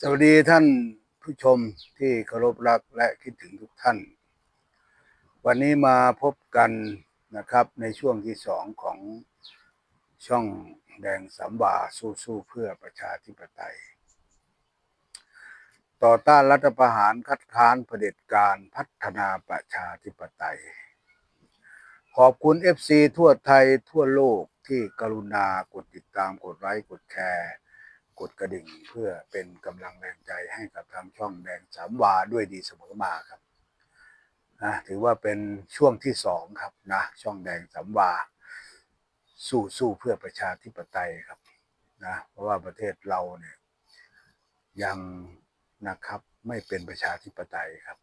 สวัสดีท่านผู้ชมที่เคารพรักและคิดถึงทุกท่าน วันนี้มาพบกันนะครับในช่วงที่สองของช่องแดงสามบาสู้ๆเพื่อประชาธิปไตย ต่อต้านรัฐประหารคัดค้านเผด็จการพัฒนาประชาธิปไตย ขอบคุณ FC ทั่วไทยทั่วโลกที่กรุณากดติดตามกดไลค์กดแชร์ กดกระดิ่งเพื่อเป็นกำลังแรงใจให้กับทางช่องแดงสามวาด้วยดีเสมอมาครับนะถือว่าเป็นช่วงที่สองครับนะช่องแดงสามวา สู้สู้เพื่อประชาธิปไตยครับนะเพราะว่าประเทศเราเนี่ยยังนะครับไม่เป็นประชาธิปไตยครับ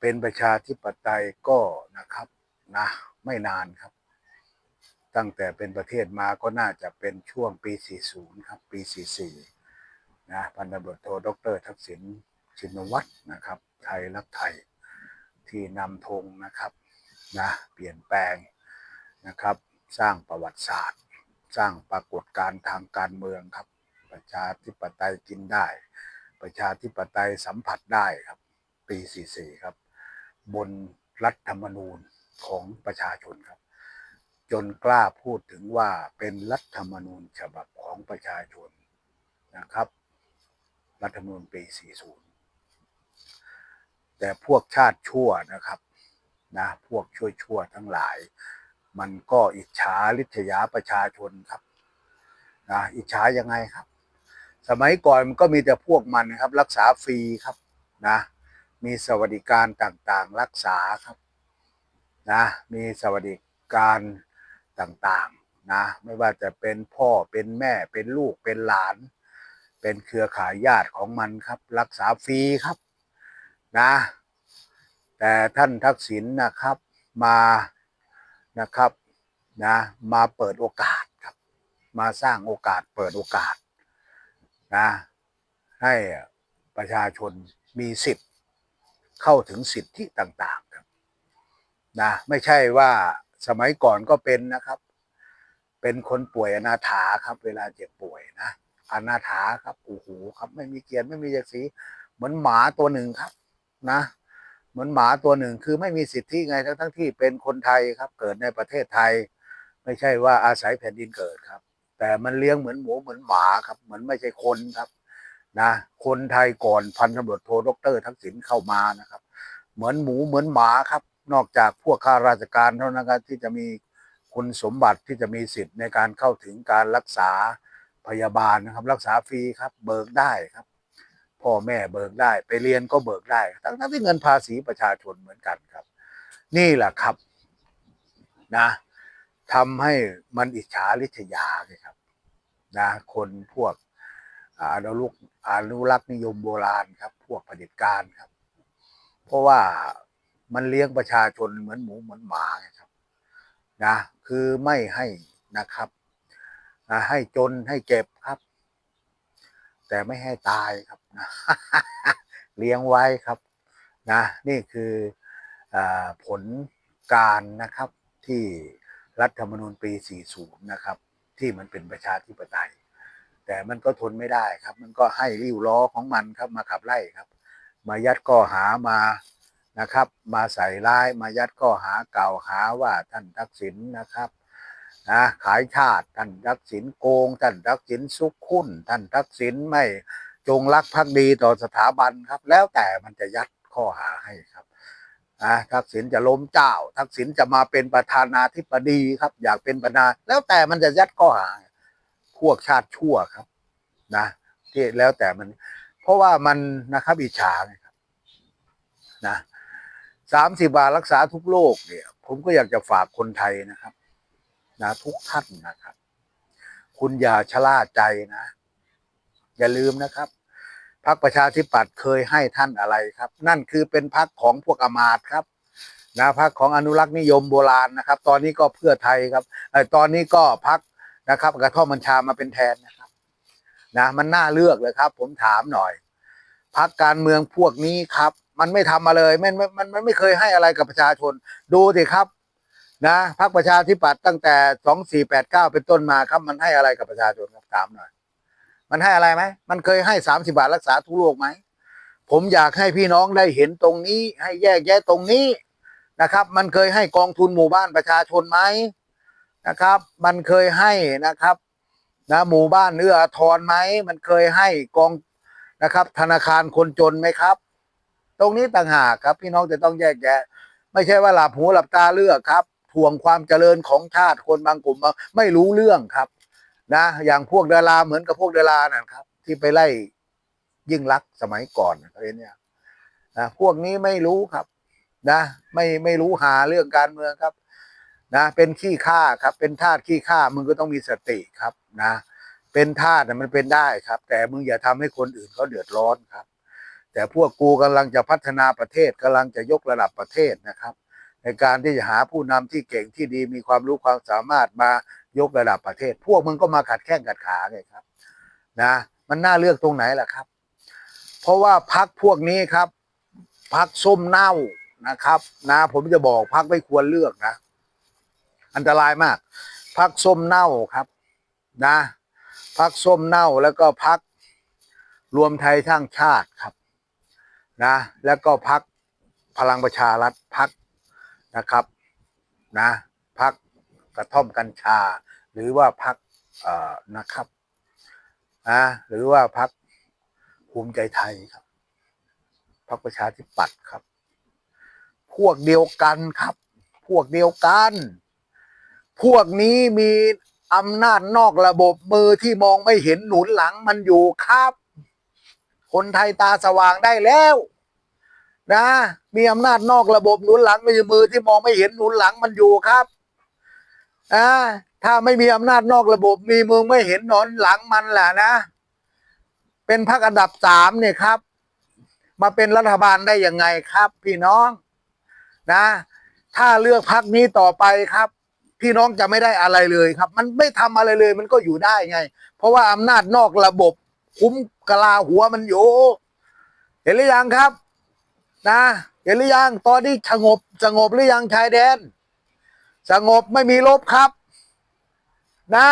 เป็นประชาธิปไตยก็นะครับนะไม่นานครับ ตั้งแต่เป็นประเทศมาก็น่าจะเป็นช่วงปี 40 ครับ ปี 44 นะพันตำรวจโทดรทักษิณชินวัตรนะครับ ไทยรักไทยที่นำธงนะครับนะเปลี่ยนแปลงนะครับ สร้างประวัติศาสตร์ สร้างปรากฏการณ์ทางการเมืองครับ ประชาธิปไตยกินได้ ประชาธิปไตยสัมผัสได้ครับ ปี 44 ครับ บนรัฐธรรมนูญของประชาชนครับ จนกล้าพูดถึงว่าเป็นรัฐธรรมนูญฉบับของประชาชนนะครับ รัฐธรรมนูญปี 40 แต่พวกชาติชั่วนะครับนะพวกชั่วชั่วๆทั้งหลาย มันก็อิจฉาริษยาประชาชนครับนะอิจฉายังไงครับ สมัยก่อนมันก็มีแต่พวกมันครับ รักษาฟรีครับนะมีสวัสดิการต่างๆ รักษาครับนะมีสวัสดิการ ต่างๆนะไม่ว่าจะเป็นพ่อเป็นแม่เป็นลูกเป็นหลาน เป็นเครือข่ายญาติของมันครับ รักษาฟรีครับนะแต่ท่านทักษิณนะครับมานะครับนะมาเปิดโอกาสครับ มาสร้างโอกาสเปิดโอกาสนะให้ประชาชนมีสิทธิ์เข้าถึงสิทธิต่างๆครับนะไม่ใช่ว่า สมัยก่อนก็เป็นนะครับ เป็นคนป่วยอนาถาครับ เวลาเจ็บป่วยนะอนาถาครับโอ้โหครับ ไม่มีเกียรติไม่มีศักดิ์ศรีเหมือนหมาตัวหนึ่งครับนะ เหมือนหมาตัวหนึ่งคือไม่มีสิทธิไงทั้งทั้งที่เป็นคนไทยครับ เกิดในประเทศไทย ไม่ใช่ว่าอาศัยแผ่นดินเกิดครับ แต่มันเลี้ยงเหมือนหมูเหมือนหมาครับ เหมือนไม่ใช่คนครับนะคนไทยก่อนพันตำรวจโทดรทักษิณเข้ามานะครับ เหมือนหมูเหมือนหมาครับ นอกจากพวกข้าราชการเท่านั้นครับที่จะมีคุณสมบัติที่จะมีสิทธิ์ในการเข้าถึงการรักษาพยาบาลนะครับ รักษาฟรีครับเบิกได้ครับ พ่อแม่เบิกได้ไปเรียนก็เบิกได้ ทั้งที่เงินภาษีประชาชนเหมือนกันครับ นี่แหละครับนะทำให้มันอิจฉาริษยาเลยครับนะคนพวกอาอนุรักษ์อนุรักษ์นิยมโบราณครับ พวกเผด็จการครับ เพราะว่า มันเลี้ยงประชาชนเหมือนหมูเหมือนหมาครับนะคือไม่ให้นะครับให้จนให้เจ็บครับ แต่ไม่ให้ตายครับนะเลี้ยงไว้ครับนะนี่คืออผลการนะครับที่รัฐธรรมนูญปี 40 นะครับ ที่มันเป็นประชาธิปไตย แต่มันก็ทนไม่ได้ครับ มันก็ให้ริ้วล้อของมันครับมาขับไล่ครับ มายัดข้อหามา นะครับ มาใส่ร้ายมายัดข้อหากล่าวหาว่าท่านทักษิณนะครับนะขายชาติท่านทักษิณโกงท่านทักษิณซุกคุณท่านทักษิณไม่จงรักภักดีต่อสถาบันครับ แล้วแต่มันจะยัดข้อหาให้ครับนะทักษิณจะล้มเจ้า ทักษิณจะมาเป็นประธานาธิบดีครับ อยากเป็นประธานแล้วแต่มันจะยัดข้อหา พวกชาติชั่วครับนะที่แล้วแต่มัน เพราะว่ามันนะครับอิจฉาไงครับนะ สามสิบาทรักษาทุกโรคเนี่ย ผมก็อยากจะฝากคนไทยนะครับนะทุกท่านนะครับ คุณอย่าชะล่าใจนะ อย่าลืมนะครับพรรคประชาธิปัตย์เคยให้ท่านอะไรครับ นั่นคือเป็นพรรคของพวกอมาตครับนะพรรคของอนุรักษ์นิยมโบราณนะครับ ตอนนี้ก็เพื่อไทยครับเออตอนนี้ก็พรรคนะครับกระท่อมบัญชามาเป็นแทนนะครับ นะ มันน่าเลือกเลยครับ ผมถามหน่อยพักการเมืองพวกนี้ครับ มันไม่ทำมาเลยมันมันมันมันไม่เคยให้อะไรกับประชาชน ดูสิครับ นะพักประชาธิปัตย์ตั้งแต่สองสี่แปดเก้าเป็นต้นมาครับ มันให้อะไรกับประชาชนครับถามหน่อย มันให้อะไรไหมมันเคยให้สามสิบาทรักษาทุกโรคไหมผมอยากให้พี่น้องได้เห็นตรงนี้ ให้แยกแยะตรงนี้นะครับ มันเคยให้กองทุนหมู่บ้านประชาชนไหมนะครับ มันเคยให้นะครับนะหมู่บ้านเอื้ออาทรไหมมันเคยให้กองนะครับ ธนาคารคนจนไหมครับ ตรงนี้ต่างหากครับ พี่น้องจะต้องแยกแยะ ไม่ใช่ว่าหลับหูหลับตาเลือกครับถ่วงความเจริญของชาติคนบางกลุ่มไม่รู้เรื่องครับ นะ อย่างพวกดาราเหมือนกับพวกดารานะครับ ที่ไปไล่ยิ่งลักษณ์สมัยก่อนอะไรเนี่ยนะพวกนี้ไม่รู้ครับ นะ ไม่ไม่รู้หาเรื่องการเมืองครับ นะ เป็นขี้ข้าครับ เป็นทาสขี้ข้ามึงก็ต้องมีสติครับ นะ เป็นทาสมันเป็นได้ครับ แต่มึงอย่าทำให้คนอื่นเขาเดือดร้อนครับ แต่พวกกูกำลังจะพัฒนาประเทศกำลังจะยกระดับประเทศนะครับ ในการที่จะหาผู้นำที่เก่งที่ดีมีความรู้ความสามารถมายกระดับประเทศ พวกมึงก็มาขัดแข้งขัดขาไงครับนะมันน่าเลือกตรงไหนล่ะครับ เพราะว่าพักพวกนี้ครับพักส้มเน่านะครับ นะ ผมจะบอกพักไม่ควรเลือกนะ อันตรายมากพักส้มเน่าครับ นะพักส้มเน่าแล้วก็พักรวมไทยสร้างชาติครับ นะแล้วก็พักพลังประชารัฐพักนะครับนะพักกระท่อมกัญชา หรือว่าพักนะครับนะหรือว่าพักภูมิใจไทยครับพักประชาธิปัตย์ครับ พวกเดียวกันครับ พวกเดียวกัน พวกนี้มีอำนาจนอกระบบมือที่มองไม่เห็นหนุนหลังมันอยู่ครับ คนไทยตาสว่างได้แล้ว นะ มีอำนาจนอกระบบหนุนหลังไม่ใช่มือที่มองไม่เห็นหนุนหลังมันอยู่ครับอ่าถ้าไม่มีอำนาจนอกระบบ มีมือไม่เห็นหนอนหลังมันแหละนะ เป็นพรรคอันดับสามเนี่ยครับ มาเป็นรัฐบาลได้ยังไงครับ พี่น้องนะ ถ้าเลือกพรรคนี้ต่อไปครับ พี่น้องจะไม่ได้อะไรเลยครับ มันไม่ทำอะไรเลยมันก็อยู่ได้ไง เพราะว่าอำนาจนอกระบบ คุ้มกลาหัวมันอยู่ เห็นหรือยังครับ นะเห็นหรือยังตอนนี้สงบสงบหรือยังชายแดน สงบไม่มีลบครับ นะ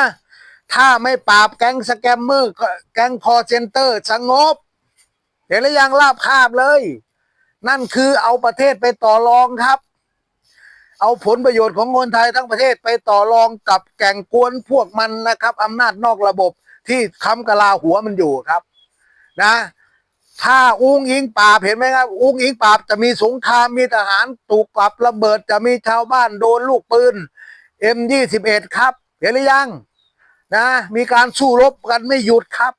ถ้าไม่ปราบแก๊งสแกมเมอร์แก๊งคอเซนเตอร์สงบ เห็นหรือยังลาบคาบเลย นั่นคือเอาประเทศไปต่อรองครับ เอาผลประโยชน์ของคนไทยทั้งประเทศไปต่อรองกับแก่งกวนพวกมันนะครับอำนาจนอกระบบที่ค้ำกะลาหัวมันอยู่ครับ นะ ถ้าอุ้งอิงปราบเห็นไหมครับ อุ้งอิงปราบจะมีสงครามมีทหารถูกปรับระเบิดจะมีชาวบ้านโดนลูกปืน M21 ครับ เห็นหรือยังนะ มีการสู้รบกันไม่หยุดครับ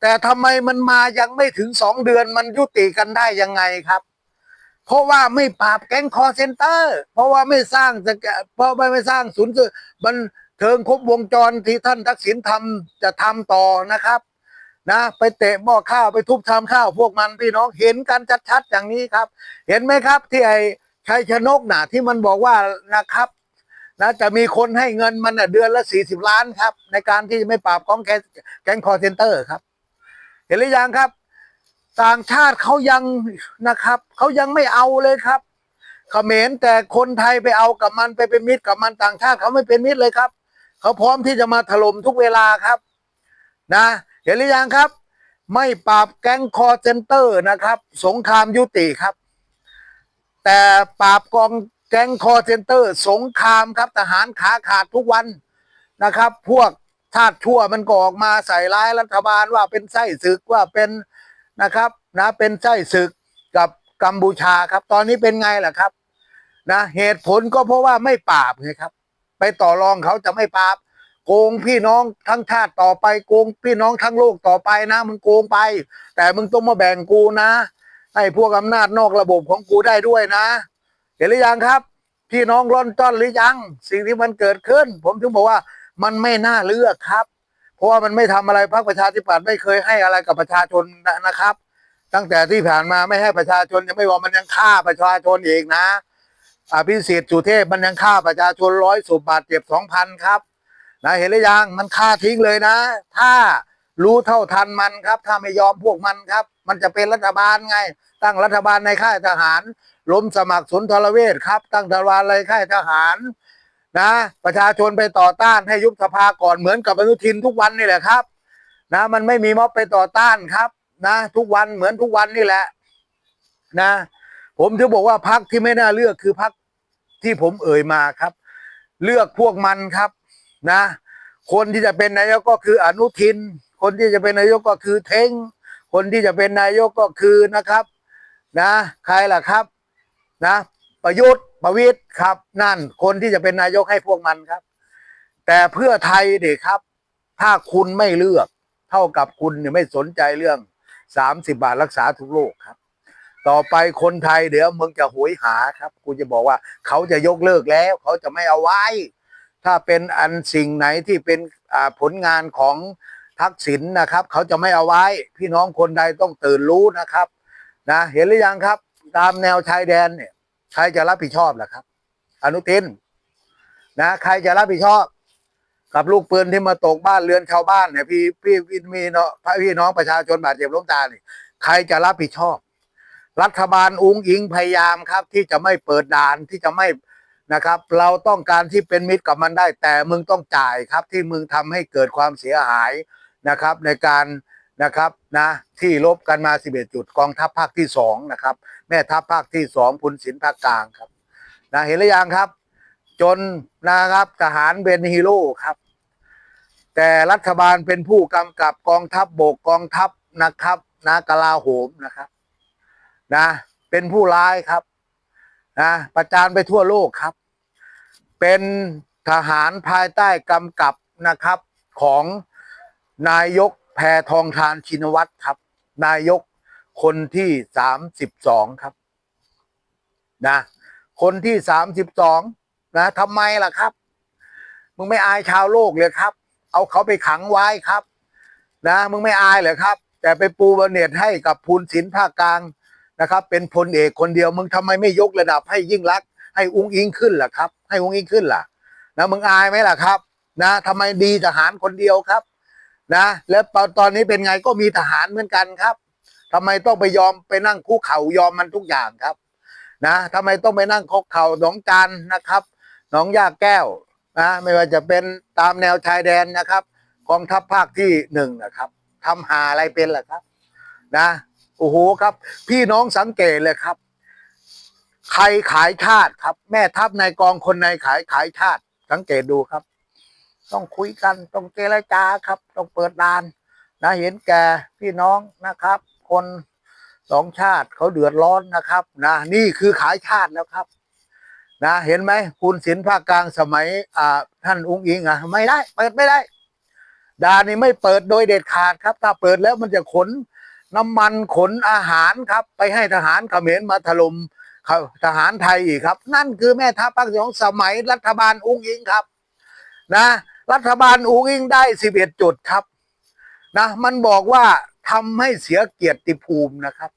แต่ทำไมมันมายังไม่ถึงสองเดือนมันยุติกันได้ยังไงครับ เพราะว่าไม่ปราบแก๊งคอเซนเตอร์ เพราะว่าไม่สร้างจะเพราะไม่ไม่สร้างศูนย์สื่อบันเทิงครบวงจรที่ท่านทักษิณทำจะทำต่อนะครับ นะ ไปเตะหม้อข้าวไปทุบชามข้าวพวกมันพี่น้องเห็นกันชัดๆอย่างนี้ครับ เห็นไหมครับที่ไอ้ชัยชนกน่ะที่มันบอกว่านะครับนะจะมีคนให้เงินมันเดือนละสี่สิบล้านครับ ในการที่จะไม่ปราบของแก๊งแก๊งคอเซนเตอร์ครับ เห็นหรือยังครับ ต่างชาติเขายังนะครับเขายังไม่เอาเลยครับเขมรแต่คนไทยไปเอากับมันไปเป็นมิตรกับมันต่างชาติเขาไม่เป็นมิตรเลยครับเขาพร้อมที่จะมาถล่มทุกเวลาครับ นะ เห็นหรือยังครับ ไม่ปราบแก๊งคอเซนเตอร์นะครับ สงครามยุติครับ แต่ปราบกองแก๊งคอเซนเตอร์ สงครามครับ ทหารขาขาดทุกวันนะครับ พวกชาติชั่วมันก็ออกมาใส่ร้ายรัฐบาลว่าเป็นไส้ศึกว่าเป็นนะครับนะเป็นไส้ศึกกับกัมพูชาครับ ตอนนี้เป็นไงล่ะครับนะเหตุผลก็เพราะว่าไม่ปราบไงครับ ไปต่อรองเขาจะไม่ปราบ โกงพี่น้องทั้งชาติต่อไปโกงพี่น้องทั้งโลกต่อไปนะ มึงโกงไป แต่มึงต้องมาแบ่งกูนะให้พวกอำนาจนอกระบบของกูได้ด้วยนะ เห็นหรือยังครับ พี่น้องร่อนต้อนหรือยัง สิ่งที่มันเกิดขึ้น ผมถึงบอกว่ามันไม่น่าเลือกครับ เพราะว่ามันไม่ทำอะไรพรรคประชาธิปัตย์ไม่เคยให้อะไรกับประชาชนนะครับ ตั้งแต่ที่ผ่านมาไม่ให้ประชาชนยังไม่บอกมันยังฆ่าประชาชนอีกนะอภิสิทธิ์สุเทพมันยังฆ่าประชาชนร้อยสุบบาทเจ็บสองพันครับ นะเห็นหรือยังมันฆ่าทิ้งเลยนะ ถ้ารู้เท่าทันมันครับ ถ้าไม่ยอมพวกมันครับ มันจะเป็นรัฐบาลไง ตั้งรัฐบาลในค่ายทหารล้มสมัครสุนทรเวชครับ ตั้งรัฐบาลในค่ายทหารนะประชาชนไปต่อต้านให้ยุบสภาก่อนเหมือนกับอนุทินทุกวันนี่แหละครับนะมันไม่มีม็อบไปต่อต้านครับนะทุกวันเหมือนทุกวันนี่แหละนะ ผมถึงบอกว่าพักที่ไม่น่าเลือกคือพักที่ผมเอ่ยมาครับ เลือกพวกมันครับ นะ คนที่จะเป็นนายกก็คืออนุทิน คนที่จะเป็นนายกก็คือเท้ง คนที่จะเป็นนายกก็คือนะครับนะใครล่ะครับนะ ประยุทธ์ประวิตย์ครับ นั่นคนที่จะเป็นนายกให้พวกมันครับ แต่เพื่อไทยเด็กครับ ถ้าคุณไม่เลือก เท่ากับคุณเนี่ยไม่สนใจเรื่องสามสิบาทรักษาทุกโรคครับ ต่อไปคนไทยเดี๋ยวมึงจะโหยหาครับกูจะบอกว่าเขาจะยกเลิกแล้ว เขาจะไม่เอาไว้ ถ้าเป็นอันสิ่งไหนที่เป็นผลงานของทักษิณนะครับ เขาจะไม่เอาไว้ พี่น้องคนใดต้องตื่นรู้นะครับนะเห็นหรือยังครับ ตามแนวชายแดนเนี่ยใครจะรับผิดชอบล่ะครับ อนุทินนะใครจะรับผิดชอบ กับลูกปืนที่มาตกบ้านเรือนชาวบ้านเนี่ยพี่พี่พี่มีเนาะพี่น้องประชาชนบาดเจ็บล้มตายนี่ใครจะรับผิดชอบ รัฐบาลอุ้งอิงพยายามครับ ที่จะไม่เปิดด่านที่จะไม่ นะครับ เราต้องการที่เป็นมิตรกับมันได้ แต่มึงต้องจ่ายครับที่มึงทำให้เกิดความเสียหายนะครับ ในการนะครับนะที่ลบกันมา 11 จุดกองทัพภาคที่สองนะครับแม่ทัพภาคที่สองพุนศิลป์ภาคกลางครับนะเห็นหรือยังครับ จนนะครับทหารเป็นฮีโร่ครับ แต่รัฐบาลเป็นผู้กำกับกองทัพบบกกองทัพนะครับนะกลาโหมนะครับนะเป็นผู้ร้ายครับนะประจานไปทั่วโลกครับ เป็นทหารภายใต้กำกับนะครับของนายกแพทองทานชินวัตรครับ นายกคนที่สามสิบสองครับนะคนที่สามสิบสองนะทำไมล่ะครับ มึงไม่อายชาวโลกเลยครับ เอาเขาไปขังไว้ครับ นะ มึงไม่อายเหรอครับ แต่ไปปูบเนตให้กับพูนศิลภาคกลางนะครับ เป็นพลเอกคนเดียว มึงทำไมไม่ยกระดับให้ยิ่งรัก ให้อุ้งอิงขึ้นล่ะครับ ให้อุ้งอิงขึ้นล่ะ นะมึงอายไหมล่ะครับ นะทำไมดีทหารคนเดียวครับ นะ แล้วตอนนี้เป็นไงก็มีทหารเหมือนกันครับทำไมต้องไปยอมไปนั่งคุกเข่ายอมมันทุกอย่างครับ นะทำไมต้องไปนั่งคุกเข่าหนองจานนะครับหนองยาแก้วนะไม่ว่าจะเป็นตามแนวชายแดนนะครับกองทัพภาคที่หนึ่งนะครับทำหาอะไรเป็นล่ะครับ นะโอ้โหครับ พี่น้องสังเกตเลยครับ ใครขายชาติครับ แม่ทัพนายกองคนในขายขายชาติ สังเกตดูครับ ต้องคุยกันต้องเจรจาครับ ต้องเปิดดาน นะเห็นแก่พี่น้องนะครับ คนสองชาติเขาเดือดร้อนนะครับนะนี่คือขายชาติแล้วครับ นะเห็นไหมคุณศิลป์ภาคกลางสมัยอ่าท่านอุ้งอิงอะไม่ได้ เปิดไม่ได้ดานนี้ไม่เปิดโดยเด็ดขาดครับ ถ้าเปิดแล้วมันจะขนน้ำมันขนอาหารครับ ไปให้ทหารเขมรมาถล่ม ทหารไทยอีกครับ นั่นคือแม่ทัพภาคที่สองสมัยรัฐบาลอุ้งอิงครับนะรัฐบาลอุ้งอิงได้สิบเอ็ดจุดครับนะมันบอกว่าทำให้เสียเกียรติภูมินะครับ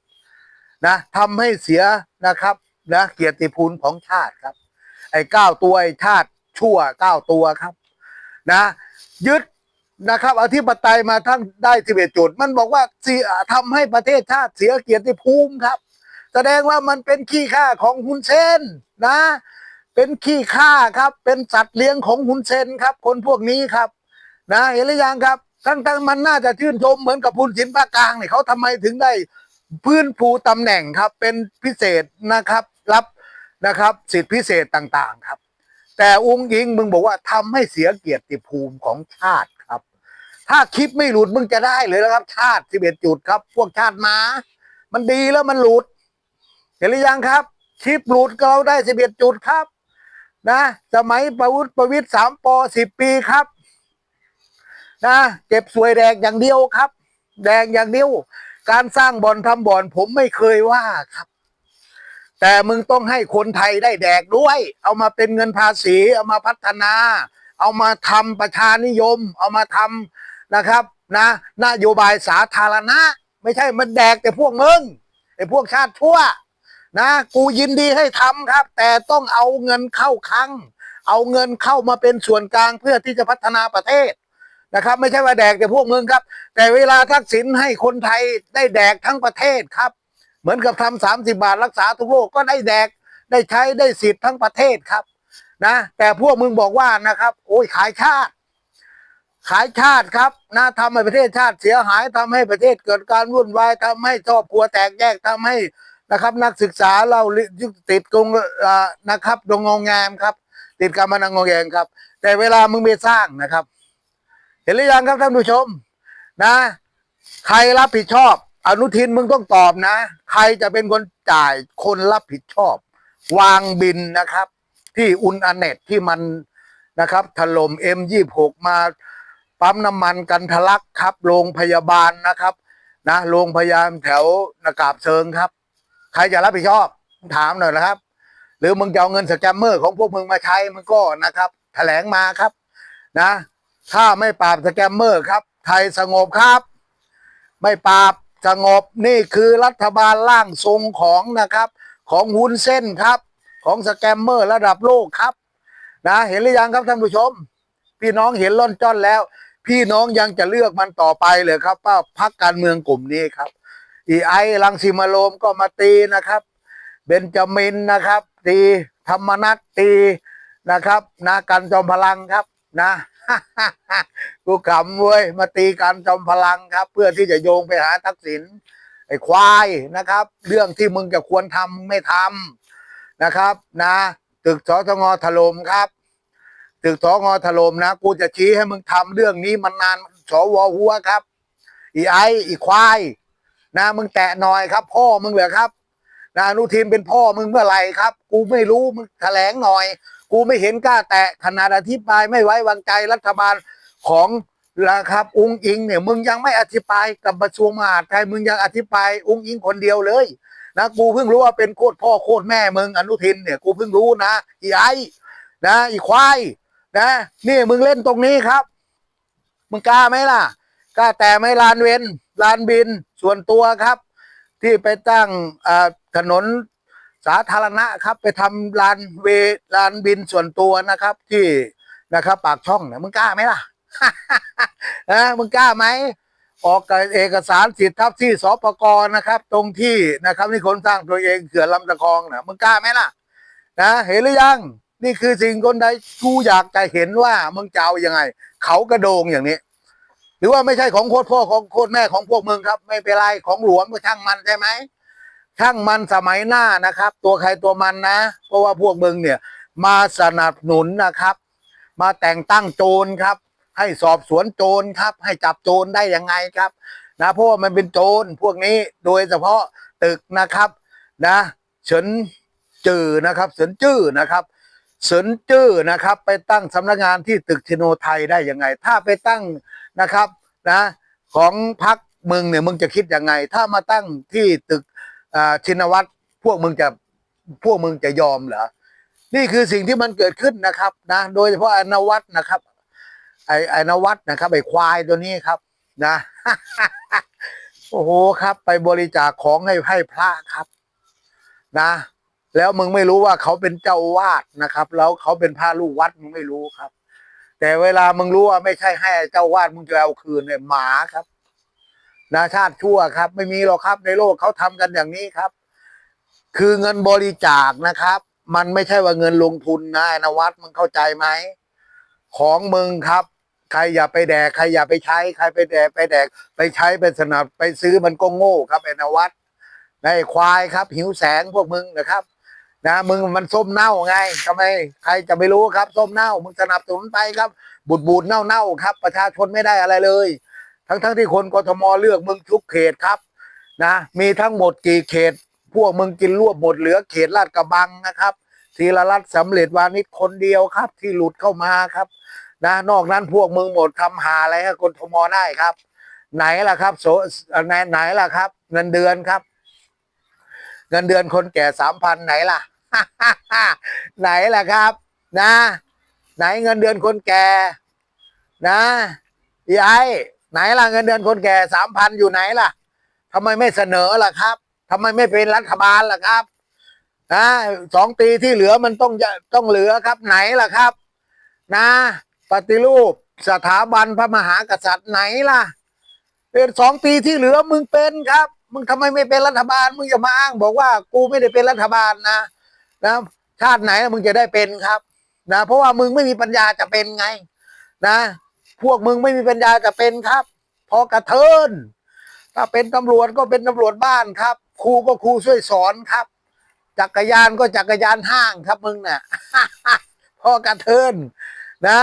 นะทำให้เสียนะครับนะเกียรติภูมิของชาติครับ ไอ้เก้าตัวไอ้ชาติชั่วเก้าตัวครับนะยึดนะครับอธิปไตยมาทั้งได้สิบเอ็ดจุด มันบอกว่าเสียทำให้ประเทศชาติเสียเกียรติภูมิครับ แสดงว่ามันเป็นขี้ข้าของฮุนเซนนะ เป็นขี้ข้าครับ เป็นสัตว์เลี้ยงของฮุนเซนครับ คนพวกนี้ครับ นะเห็นหรือยังครับทั้งๆมันน่าจะชื่นชมเหมือนกับพูนศิลปากลางเนี่ยเขาทำไมถึงได้พื้นภูตำแหน่งครับ เป็นพิเศษนะครับ รับนะครับ สิทธิพิเศษต่างๆครับ แต่อุ้งยิงมึงบอกว่าทำให้เสียเกียรติภูมิของชาติครับ ถ้าคลิปไม่หลุดมึงจะได้เลยนะครับ ชาติสิบเอ็ดจุดครับ พวกชาติมา มันดีแล้วมันหลุด เห็นหรือยังครับคลิปหลุดเราได้สิบเอ็ดจุดครับ นะสมัยประวุฒิประวิตรสามปสิบปีครับ นะเก็บสวยแดงอย่างเดียวครับ แดงอย่างเดียว การสร้างบ่อนทำบ่อน ผมไม่เคยว่าครับ แต่มึงต้องให้คนไทยได้แดกด้วย เอามาเป็นเงินภาษี เอามาพัฒนา เอามาทำประชานิยม เอามาทำนะครับ นะนโยบายสาธารณะ ไม่ใช่มันแดกแต่พวกมึงไอ้พวกชาติชั่ว นะกูยินดีให้ทำครับ แต่ต้องเอาเงินเข้าคลังเอาเงินเข้ามาเป็นส่วนกลางเพื่อที่จะพัฒนาประเทศนะครับ ไม่ใช่ว่าแดกแต่พวกมึงครับ แต่เวลาทักษิณให้คนไทยได้แดกทั้งประเทศครับ เหมือนกับทำสามสิบาทรักษาทุกโรคก็ได้แดกได้ใช้ได้สิทธิ์ทั้งประเทศครับนะแต่พวกมึงบอกว่านะครับ โอ้ยขายชาติ ขายชาติครับนะทำให้ประเทศชาติเสียหายทำให้ประเทศเกิดการวุ่นวายทำให้ครอบครัวแตกแยกทำให้ นะครับ นักศึกษาเราติดกงนะครับดงงงแงมครับ ติดการมนังงงแงมครับ แต่เวลามึงไปสร้างนะครับ เห็นหรือยังครับท่านผู้ชม นะ ใครรับผิดชอบ อนุทินมึงต้องตอบนะ ใครจะเป็นคนจ่ายคนรับผิดชอบ วางบินนะครับ ที่อุนอเน็ตที่มันนะครับถล่ม M26 มาปั๊มน้ำมันกันทะลักครับ โรงพยาบาลนะครับ นะ โรงพยาบาลแถวนากาบเชิงครับ ใครจะรับผิดชอบถามหน่อยนะครับ หรือมึงจะเอาเงินสแกมเมอร์ของพวกมึงมาใช้มึงก็นะครับ แถลงมาครับนะ ถ้าไม่ปราบสแกมเมอร์ครับ ไทยสงบครับ ไม่ปราบสงบนี่คือรัฐบาลร่างทรงของนะครับ ของหุนเส้นครับ ของสแกมเมอร์ระดับโลกครับ นะเห็นหรือยังครับท่านผู้ชม พี่น้องเห็นล่อนจ้อนแล้ว พี่น้องยังจะเลือกมันต่อไปเลยครับว่าพักการเมืองกลุ่มนี้ครับ อีไอลังสิมาโรมก็มาตีนะครับ เบนจามินนะครับ ตีธรรมนัตตีนะครับนะกันจอมพลังครับนะกูขำเว้ยมาตีกันจอมพลังครับ เพื่อที่จะโยงไปหาทักษิณไอ้ควายนะครับ เรื่องที่มึงจะควรทำไม่ทำนะครับ นะ ตึกสตงถล่มครับ ตึกสงถล่มนะ กูจะชี้ให้มึงทำเรื่องนี้มันนานสวหัวครับ อีไออีควาย นะมึงแตะหน่อยครับ พ่อมึงเหรอครับนะอนุทินเป็นพ่อมึงเมื่อไหร่ครับ กูไม่รู้มึงแถลงหน่อย กูไม่เห็นกล้าแตะขนาดอธิบายไม่ไว้วางใจรัฐบาลของนะครับอุงอิงเนี่ยมึงยังไม่อธิบายกับกระทรวงมหาดไทยมึงยังอธิบายอุงอิงคนเดียวเลยนะกูเพิ่งรู้ว่าเป็นโคตรพ่อโคตรแม่มึงอนุทินเนี่ยกูเพิ่งรู้นะอีไอนะอีควายนะนี่มึงเล่นตรงนี้ครับ มึงกล้าไหมล่ะ กล้าแต่ไม่ลานเวนลานบินส่วนตัวครับ ที่ไปตั้งถนนสาธารณะครับ ไปทำลานเวลานบินส่วนตัวนะครับ ที่นะครับปากช่องเนี่ยมึงกล้าไหมล่ะนะมึงกล้าไหมออกเอกสารสิทธิ์ทับที่สปกนะครับ ตรงที่นะครับนี่คนสร้างตัวเองเขื่อนลำตะคองนะมึงกล้าไหมล่ะ นะเห็นหรือยังนี่คือสิ่งคนใดกูอยากจะเห็นว่ามึงจะเอายังไง เขากระโดงอย่างนี้ หรือว่าไม่ใช่ของโคตรพ่อของโคตรแม่ของพวกมึงครับ ไม่เป็นไรของหลวงก็ช่างมันใช่ไหมช่างมันสมัยหน้านะครับ ตัวใครตัวมันนะ เพราะว่าพวกมึงเนี่ยมาสนับสนุนนะครับ มาแต่งตั้งโจรครับ ให้สอบสวนโจรครับ ให้จับโจรได้ยังไงครับ นะเพราะว่ามันเป็นโจรพวกนี้โดยเฉพาะตึกนะครับ นะเฉินจื่อนะครับเฉินจื้อนะครับเสินจื้อนะครับ ไปตั้งสำนักงานที่ตึกชิโนไทยได้ยังไง ถ้าไปตั้ง นะครับนะของพักมึงเนี่ยมึงจะคิดยังไง ถ้ามาตั้งที่ตึกชินวัตรพวกมึงจะพวกมึงจะยอมเหรอนี่คือสิ่งที่มันเกิดขึ้นนะครับนะโดยเฉพาะอนวัตนะครับ ไอไอนวัตนะครับไอควายตัวนี้ครับ นะโอ้โหครับ ไปบริจาคของให้ให้พระครับนะแล้วมึงไม่รู้ว่าเขาเป็นเจ้าวาดนะครับ แล้วเขาเป็นพระลูกวัดมึงไม่รู้ครับ แต่เวลามึงรู้ว่าไม่ใช่ให้เจ้าวาดมึงจะเอาคืนเนี่ยหมาครับ นาชาติชั่วครับ ไม่มีหรอกครับในโลกเขาทำกันอย่างนี้ครับ คือเงินบริจาคนะครับ มันไม่ใช่ว่าเงินลงทุนนะอนวัดมึงเข้าใจไหมของมึงครับ ใครอย่าไปแดกใครอย่าไปใช้ ใครไปแดกไปแดก ไปใช้ไปสนับไปซื้อมันก็โง่ครับไอ้นวัดไอ้ควายครับ หิวแสงพวกมึงนะครับ นะมึงมันส้มเน่าไงทำไมใครจะไม่รู้ครับส้มเน่า มึงสนับสนุนไปครับ บูดบูดเน่าเน่าครับ ประชาชนไม่ได้อะไรเลย ทั้งทั้งที่คนกทมเลือกมึงทุกเขตครับ นะ มีทั้งหมดกี่เขต พวกมึงกินรวบหมดเหลือเขตลาดกระบังนะครับธีรรัตน์สำเร็จวานิชคนเดียวครับ ที่หลุดเข้ามาครับนะนอกนั้นพวกมึงหมดทำหาอะไรให้กทมได้ครับ ไหนล่ะครับโสไหนไหนล่ะครับ เงินเดือนครับ เงินเดือนคนแก่สามพันไหนล่ะ ไหนล่ะครับ นะ ไหนเงินเดือนคนแก่ นะอีไอไหนล่ะเงินเดือนคนแก่สามพันอยู่ไหนล่ะทำไมไม่เสนอล่ะครับทำไมไม่เป็นรัฐบาลล่ะครับนะสองปีที่เหลือมันต้องจะต้องเหลือครับไหนล่ะครับ นะ ปฏิรูปสถาบันพระมหากษัตริย์ไหนล่ะเป็นสองปีที่เหลือมึงเป็นครับ มึงทำไมไม่เป็นรัฐบาล มึงอย่ามาอ้างบอกว่ากูไม่ได้เป็นรัฐบาลนะ นะชาติไหนมึงจะได้เป็นครับ นะเพราะว่ามึงไม่มีปัญญาจะเป็นไง นะ พวกมึงไม่มีปัญญาจะเป็นครับ พอกระเทินถ้าเป็นตำรวจก็เป็นตำรวจบ้านครับ ครูก็ครูช่วยสอนครับ จักรยานก็จักรยานห้างครับมึงน่ะพอกระเทินนะ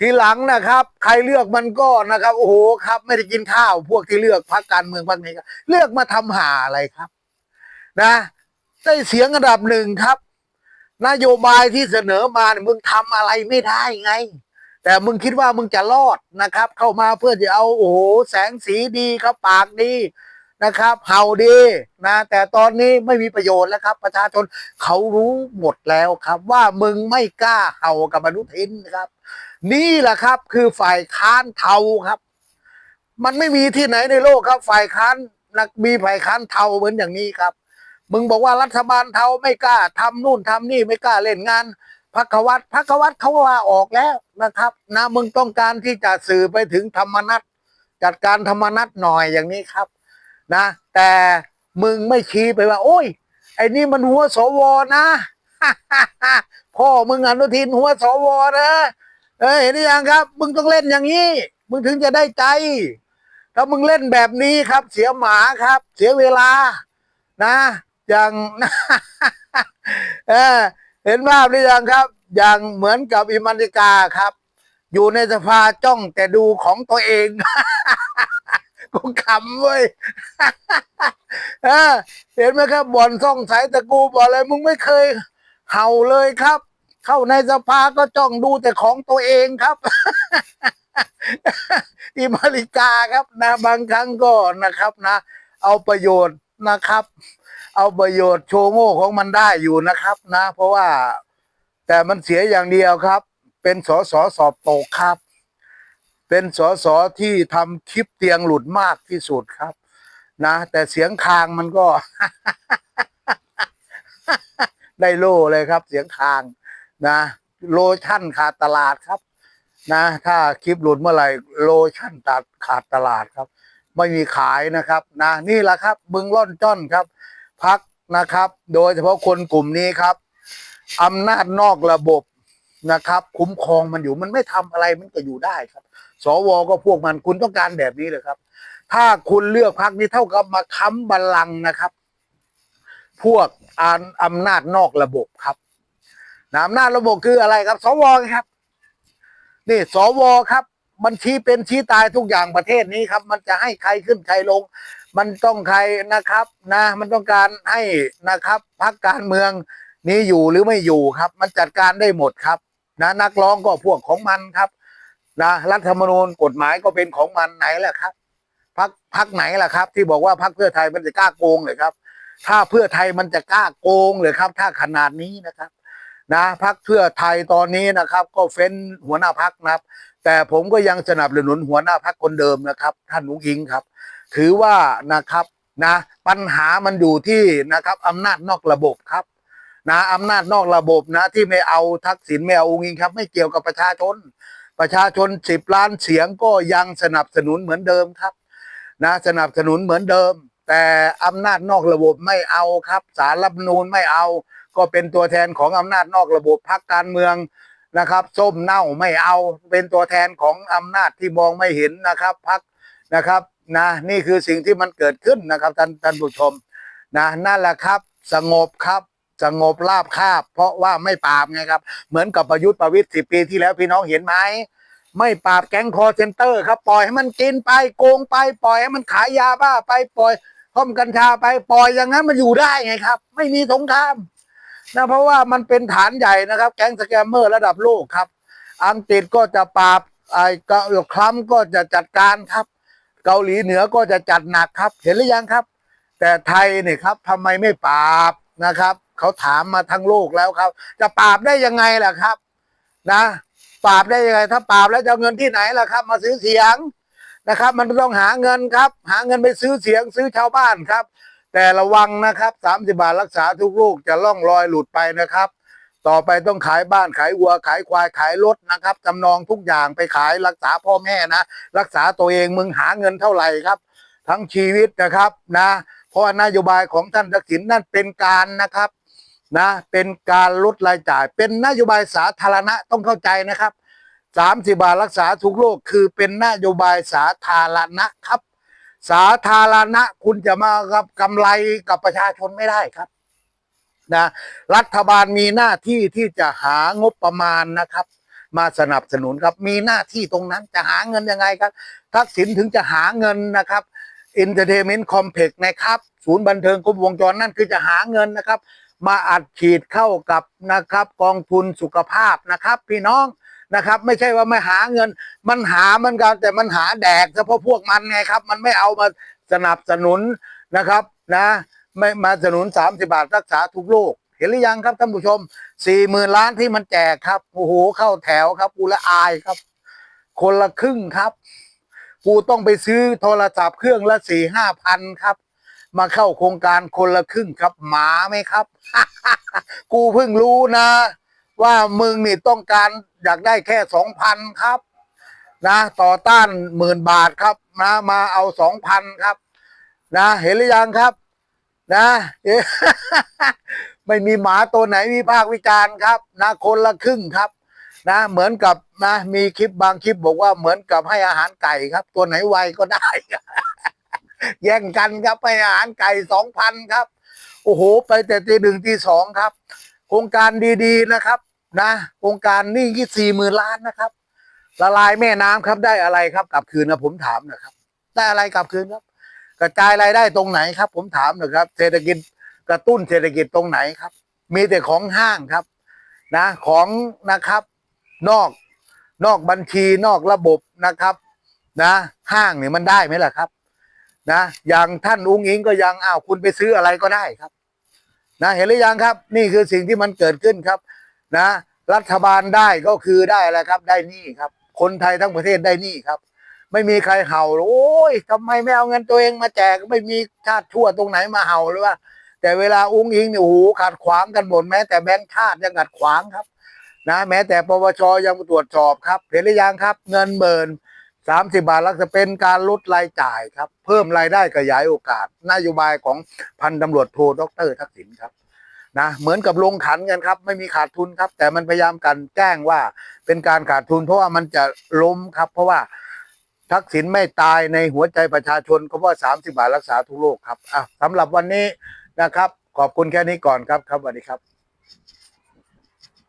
ทีหลังนะครับ ใครเลือกมันก็นะครับ โอ้โหครับ ไม่ได้กินข้าว พวกที่เลือกพรรคการเมืองพรรคนี้เลือกมาทำหาอะไรครับ นะ ได้เสียงอันดับหนึ่งครับ นโยบายที่เสนอมาเนี่ยมึงทำอะไรไม่ได้ไง แต่มึงคิดว่ามึงจะรอดนะครับ เข้ามาเพื่อจะเอาโอ้โหแสงสีดีครับปากดีนะครับ เห่าดีนะ แต่ตอนนี้ไม่มีประโยชน์แล้วครับ ประชาชนเขารู้หมดแล้วครับว่ามึงไม่กล้าเห่ากับมนุษย์ทินนะครับ นี่แหละครับคือฝ่ายค้านเทาครับ มันไม่มีที่ไหนในโลกครับ ฝ่ายค้านนักมีฝ่ายค้านเทาเหมือนอย่างนี้ครับ มึงบอกว่ารัฐบาลเทาไม่กล้าทำนู่นทำนี่ไม่กล้าเล่นงานพักวัตรพักวัตรเขาลาออกแล้วนะครับ นะมึงต้องการที่จะสื่อไปถึงธรรมนัตจัดการธรรมนัตหน่อยอย่างนี้ครับ นะ แต่มึงไม่ชี้ไปว่า โอ้ย ไอ้นี่มันหัวสวนะพ่อมึงอนุทินหัวสวนะเอ้ยเห็นหรือยังครับ มึงต้องเล่นอย่างนี้ มึงถึงจะได้ใจถ้ามึงเล่นแบบนี้ครับ เสียหมาครับ เสียเวลา นะ อย่าง เออเห็นภาพหรือยังครับ อย่างเหมือนกับอิมันติกาครับ อยู่ในสภาจ้องแต่ดูของตัวเองกูขำเว้ยเออเห็นไหมครับบ่อนซ่องสายตะกูบ่อนอะไรมึงไม่เคย เห่าเลยครับ เข้าในสภาก็จ้องดูแต่ของตัวเองครับอิมาริกาครับนะบางครั้งก็นะครับนะ เอาประโยชน์นะครับ เอาประโยชน์โชว์โง่ของมันได้อยู่นะครับนะ เพราะว่าแต่มันเสียอย่างเดียวครับ เป็นสอสอสอบตกครับ เป็นสอสอที่ทำคลิปเตียงหลุดมากที่สุดครับ นะ แต่เสียงคางมันก็ ได้โล่เลยครับ เสียงคางนะ โลชั่นขาดตลาดครับ นะ ถ้าคลิปหลุดเมื่อไหร่โลชั่นตัดขาดตลาดครับ ไม่มีขายนะครับ นะ นี่แหละครับ บึงล่อนจ้อนครับ พักนะครับ โดยเฉพาะคนกลุ่มนี้ครับอำนาจนอกระบบนะครับ คุ้มครองมันอยู่มันไม่ทำอะไรมันก็อยู่ได้ครับ สวก็พวกมันคุณต้องการแบบนี้เลยครับ ถ้าคุณเลือกพักนี้เท่ากับมาค้ำบัลลังก์นะครับ พวกอำอำนาจนอกระบบครับนะอำนาจระบบคืออะไรครับ สวครับ นี่สวครับ มันชี้เป็นชี้ตายทุกอย่างประเทศนี้ครับ มันจะให้ใครขึ้นใครลง มันต้องใครนะครับนะ มันต้องการให้นะครับพักการเมืองนี้อยู่หรือไม่อยู่ครับ มันจัดการได้หมดครับนะนักร้องก็พวกของมันครับนะรัฐธรรมนูญกฎหมายก็เป็นของมันไหนแหละครับพักพักไหนล่ะครับ ที่บอกว่าพักเพื่อไทยมันจะกล้าโกงเลยครับ ถ้าเพื่อไทยมันจะกล้าโกงเลยครับ ถ้าขนาดนี้นะครับ นะพักเพื่อไทยตอนนี้นะครับ ก็เฟ้นหัวหน้าพักนะครับ แต่ผมก็ยังสนับสนุนหัวหน้าพักคนเดิมนะครับ ท่านนุ้งอิงครับ ถือว่านะครับนะปัญหามันอยู่ที่นะครับอำนาจนอกระบบครับนะอำนาจนอกระบบนะที่ไม่เอาทักษิณไม่เอาองค์อิงครับ ไม่เกี่ยวกับประชาชน ประชาชนสิบล้านเสียงก็ยังสนับสนุนเหมือนเดิมครับนะสนับสนุนเหมือนเดิม แต่อำนาจนอกระบบไม่เอาครับสารรัฐนูญไม่เอา ก็เป็นตัวแทนของอำนาจนอกระบบพรรคการเมืองนะครับ ส้มเน่าไม่เอาเป็นตัวแทนของอำนาจที่มองไม่เห็นนะครับพรรคนะครับ นะนี่คือสิ่งที่มันเกิดขึ้นนะครับท่านท่านผู้ชมนะนั่นแหละครับ สงบครับ สงบราบคาบ เพราะว่าไม่ปราบไงครับ เหมือนกับประยุทธ์ประวิตยสิปีที่แล้วพี่น้องเห็นไหมไม่ปราบแก๊งคอเซนเตอร์ครับปล่อยให้มันกินไปโกงไปปล่อยให้มันขายยาบ้าไปปล่อยห้อมกัญชาไปปล่อยอย่างนั้นมันอยู่ได้ไงครับ ไม่มีสงครามนะเพราะว่ามันเป็นฐานใหญ่นะครับ แก๊งสแกมเมอร์ระดับโลกครับ อังกฤษก็จะปราบไอ้เกาคลัมก็จะจัดการครับ เกาหลีเหนือก็จะจัดหนักครับ เห็นหรือยังครับ แต่ไทยเนี่ยครับทำไมไม่ปราบนะครับเขาถามมาทั้งโลกแล้วครับ จะปราบได้ยังไงล่ะครับ นะปราบได้ยังไง ถ้าปราบแล้วจะเงินที่ไหนล่ะครับ มาซื้อเสียงนะครับ มันต้องหาเงินครับ หาเงินไปซื้อเสียงซื้อชาวบ้านครับ แต่ระวังนะครับสามสิบาทรักษาทุกลูกจะล่องลอยหลุดไปนะครับ ต่อไปต้องขายบ้านขายวัวขายควายขายรถนะครับจำนองทุกอย่างไปขายรักษาพ่อแม่นะ รักษาตัวเองมึงหาเงินเท่าไหร่ครับ ทั้งชีวิตนะครับนะ เพราะนโยบายของท่านทักษิณนั่นเป็นการนะครับนะเป็นการลดรายจ่าย เป็นนโยบายสาธารณะต้องเข้าใจนะครับสามสิบาทรักษาทุกโรคคือเป็นนโยบายสาธารณะครับ สาธารณะคุณจะมากับกำไรกับประชาชนไม่ได้ครับ นะ รัฐบาลมีหน้าที่ที่จะหางบประมาณนะครับ มาสนับสนุนครับมีหน้าที่ตรงนั้นจะหาเงินยังไงครับทักษิณถึงจะหาเงินนะครับ Entertainment Complex นะครับ ศูนย์บันเทิงครบวงจรนั่นคือจะหาเงินนะครับ มาอัดฉีดเข้ากับนะครับ กองทุนสุขภาพนะครับ พี่น้องนะครับ ไม่ใช่ว่าไม่หาเงิน มันหามันกันแต่มันหาแดกเฉพาะพวกมันไงครับ มันไม่เอามาสนับสนุนนะครับนะ ไม่มาสนุนสามสิบาทรักษาทุกโรคเห็นหรือยังครับท่านผู้ชมสี่หมื่นล้านที่มันแจกครับโอ้โหเข้าแถวครับกูละอายครับ คนละครึ่งครับ กูต้องไปซื้อโทรศัพท์เครื่องละสี่ห้าพันครับ มาเข้าโครงการคนละครึ่งครับ หมาไหมครับ กูเพิ่งรู้นะ ว่ามึงนี่ต้องการอยากได้แค่สองพันครับ นะต่อต้านหมื่นบาทครับนะมาเอาสองพันครับ นะเห็นหรือยังครับ นะไม่มีหมาตัวไหนมีภาควิจารณ์ครับนะคนละครึ่งครับ นะเหมือนกับนะมีคลิปบางคลิปบอกว่าเหมือนกับให้อาหารไก่ครับ ตัวไหนไวก็ได้แย่งกันครับให้อาหารไก่สองพันครับ โอ้โห ไปแต่ตีหนึ่งตีสองครับ โครงการดีๆนะครับ นะโครงการนี่ยี่สี่หมื่นล้านนะครับ ละลายแม่น้ำครับได้อะไรครับกลับคืนนะผมถามนะครับ ได้อะไรกลับคืนครับ กระจายรายได้ตรงไหนครับ ผมถามหนะครับ เศรษฐกิจกระตุ้นเศรษฐกิจตรงไหนครับ มีแต่ของห้างครับ นะ ของนะครับ นอกนอกบัญชีนอกระบบนะครับ นะ ห้างเนี่ยมันได้ไหมล่ะครับ นะอย่างท่านอุ้งอิงก็ยังอ้าวคุณไปซื้ออะไรก็ได้ครับ นะเห็นหรือยังครับ นี่คือสิ่งที่มันเกิดขึ้นครับ นะ รัฐบาลได้ก็คือได้อะไรครับ ได้นี่ครับ คนไทยทั้งประเทศได้นี่ครับ ไม่มีใครเห่าโอ้ยทำไมไม่เอาเงินตัวเองมาแจกไม่มีชาติชั่วตรงไหนมาเห่าหรือว่า แต่เวลาอุ้งอิงเนี่ยโอ้โหขัดขวางกันหมดแม้แต่แบงค์ชาติยังขัดขวางครับ นะ แม้แต่ปปชยังตรวจสอบครับ เห็นหรือยังครับ เงินเบินสามสิบาทลักจะเป็นการลดรายจ่ายครับ เพิ่มรายได้ขยายโอกาส นโยบายของพันตำรวจโทดรทักษิณครับนะเหมือนกับลงขันกันครับ ไม่มีขาดทุนครับ แต่มันพยายามกันแจ้งว่าเป็นการขาดทุนเพราะว่ามันจะล้มครับ เพราะว่า ทักษิณไม่ตายในหัวใจประชาชนก็เพราะสามสิบาทรักษาทุกโรคครับอะสำหรับวันนี้นะครับ ขอบคุณแค่นี้ก่อนครับครับสวัสดีครับ